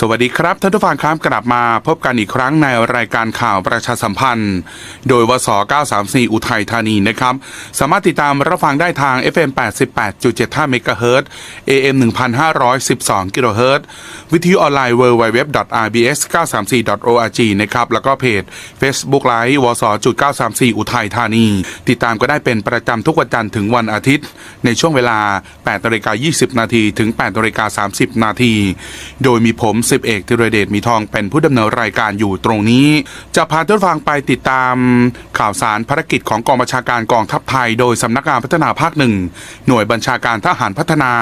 สวัสดีครับท่านผู้ฟังครับกลับมาพบกันอีกครั้งในรายการข่าวประชาสัมพันธ์ โดยวส 934 อุทัยธานีนะครับ สามารถติดตามรับฟังได้ทาง FM 88.75เมกะเฮิรต AM 1512กิโลเฮิรตวิทยุออนไลน์ www.rbs934.org นะครับแล้วก็เพจ Facebook Live วส 934 อุทัยธานี ติดตามก็ได้เป็นประจำทุกวันจันทร์ถึงวันอาทิตย์ ในช่วงเวลา8นาฬิกา20 นาทีถึง8นาฬิกา30 นาทีโดยมีผมสิบเอกธีรเดชมีทองเป็นผู้ดำเนินรายการอยู่ตรงนี้ จะพาท่านฟังไปติดตามข่าวสารภารกิจของกองบัญชาการกองทัพไทย โดยสำนักงานพัฒนาภาคหนึ่งหน่วยบัญชาการทหารพัฒนา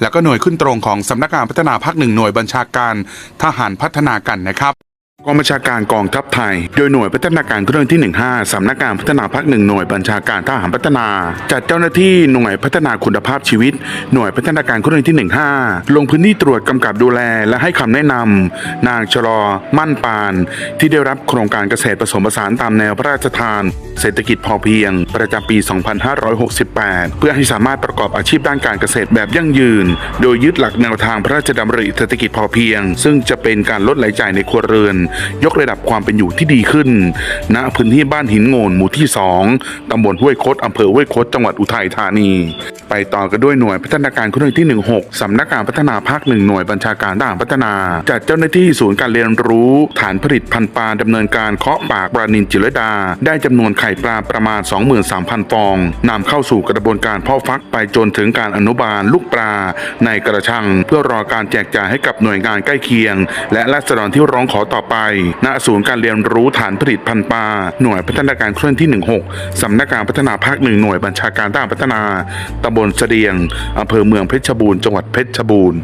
แล้วก็หน่วยขึ้นตรงของสำนักงานพัฒนาภาคหนึ่งหน่วยบัญชาการทหารพัฒนากันนะครับ กองบัญชาการกองทัพไทย โดยหน่วยพัฒนาการเครื่องที่ 15 สำนักงานพัฒนาภาคหนึ่งหน่วยบัญชาการทหารพัฒนา จัดเจ้าหน้าที่หน่วยพัฒนาคุณภาพชีวิต หน่วยพัฒนาการเครื่องที่ 15 ลงพื้นที่ตรวจกำกับดูแลและให้คำแนะนำนางชลอมั่นปาน ที่ได้รับโครงการเกษตรผสมผสานตามแนวพระราชทาน เศรษฐกิจพอเพียง ประจำปี 2568 เพื่อให้สามารถประกอบอาชีพด้านการเกษตรแบบยั่งยืน โดยยึดหลักแนวทางพระราชดำริเศรษฐกิจพอเพียง ซึ่งจะเป็นการลดรายจ่ายในครัวเรือนยกระดับความเป็นอยู่ที่ดีขึ้น ณพื้นที่บ้านหินโงนหมู่ที่ 2 ตำบลห้วยคดอำเภอห้วยคดจังหวัดอุทัยธานี ไปต่อกันด้วยหน่วยพัฒนาการครื่องที่ 16 สำนักงานพัฒนาภาคหนึ่งหน่วยบัญชาการทหารพัฒนา จัดเจ้าหน้าที่ศูนย์การเรียนรู้ ฐานผลิตพันธุ์ปลาดำเนินการเคาะปากปลานินจิรดา ได้จำนวนไข่ปลาประมาณ 23,000 ฟองนำเข้าสู่กระบวนการพาะฟักไปจนถึงการอนุบาลลูกปลา ในกระชัง เพื่อรอการแจกจ่ายให้กับหน่วยงานใกล้เคียง และรัษฎรที่ร้องขอต่อไยณศูนย์การเรียนรู้ฐานผลิตพันธุ์ปลาหน่วยพัฒนาการเคลื่อนที่ 16 สำนักงานพัฒนาภาคหนึ่งหน่วยบัญชาการด้านพัฒนาตำบลเสดียงอำเภอเมืองเพชรบูรณ์จังหวัดเพชรบูรณ์